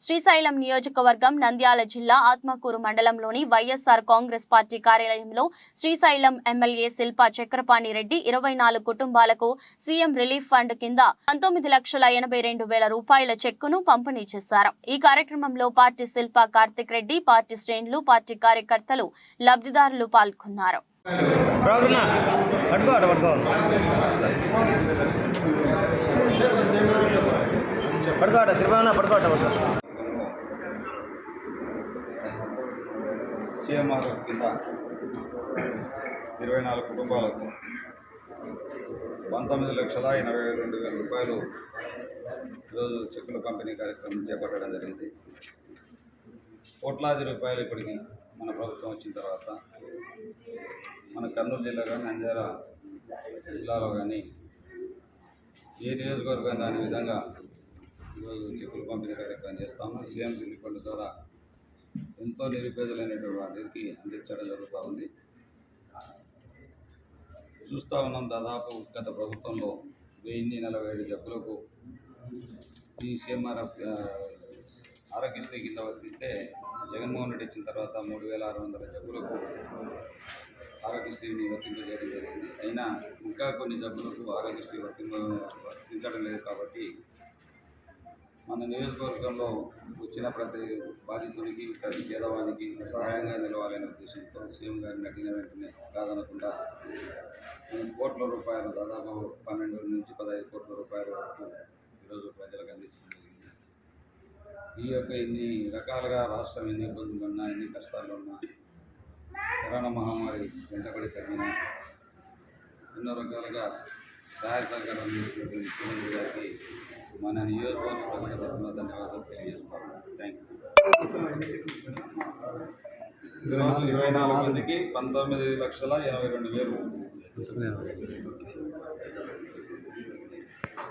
శ్రీశైలం నియోజకవర్గం నంద్యాల జిల్లా ఆత్మకూరు మండలంలోని వైఎస్ఆర్ కాంగ్రెస్ పార్టీ కార్యాలయంలో శ్రీశైలం ఎమ్మెల్యే శిల్పా చక్రపాణి రెడ్డి ఇరవై నాలుగు కుటుంబాలకు సీఎం రిలీఫ్ ఫండ్ కింద పంతొమ్మిది లక్షల ఎనభై రెండు వేల రూపాయల చెక్కును పంపిణీ చేశారు. ఈ కార్యక్రమంలో పార్టీ శిల్పా కార్తిక్ రెడ్డి పార్టీ శ్రేణులు పార్టీ కార్యకర్తలు లబ్ధిదారులు పాల్గొన్నారు. పడుకోట తిరుమల పడుకోట సీఎంఆర్ కింద ఇరవై నాలుగు కుటుంబాలకు పంతొమ్మిది లక్షల ఎనభై రెండు వేల రూపాయలు ఈరోజు చెక్కుల పంపిణీ కార్యక్రమం చేపట్టడం జరిగింది. కోట్లాది రూపాయలు ఇప్పటికి మన ప్రభుత్వం వచ్చిన తర్వాత మన కర్నూలు జిల్లా కానీ నంద్యాల జిల్లాలో కానీ ఏ నియోజకవర్గం దాని విధంగా ఈరోజు చెక్కుల పంపిణీ కార్యక్రమం చేస్తాము. సీఎం రిలీఫ్ ద్వారా ఎంతో నిరుపేదలైనటువంటి వారికి అందించడం జరుగుతూ ఉంది. చూస్తూ ఉన్నాం దాదాపు గత ప్రభుత్వంలో వెయ్యి నలభై ఏడు జబ్బులకు ఈ సీఎంఆర్ ఆరోగ్యశ్రీ కింద వర్తిస్తే జగన్మోహన్ రెడ్డి ఇచ్చిన తర్వాత మూడు వేల ఆరు వందల జబ్బులకు ఆరోగ్యశ్రీని వర్తింపజేయడం జరిగింది. అయినా ఇంకా కొన్ని జబ్బులకు ఆరోగ్యశ్రీ వర్తింప వర్తించడం లేదు కాబట్టి మన నియోజకవర్గంలో వచ్చిన ప్రతి బాధితుడికి ప్రతి పేదవానికి సహాయంగా నిలవాలనే ఉద్దేశంతో సీఎం గారిని అడిగిన వెంటనే కాదనకుండా కోట్ల రూపాయలు దాదాపు పన్నెండు నుంచి పదహైదు కోట్ల రూపాయల వరకు ఈరోజు ప్రజలకు అందించడం జరిగింది. ఈ యొక్క ఇన్ని రకాలుగా రాష్ట్రం ఎన్ని ఇబ్బందులు ఉన్నా ఎన్ని కష్టాలు ఉన్నా కరోనా మహమ్మారి వెంటబడి తగ్గిన ఎన్నో రకాలుగా సహాయ సహకారం అందించినటువంటి ముఖ్యమంత్రి గారికి మన నియోజకవర్గ తరఫున ధన్యవాదాలు తెలియజేస్తాము థ్యాంక్ యూ ఇరవై నాలుగు మందికి పంతొమ్మిది లక్షల ఎనభై రెండు వేలు.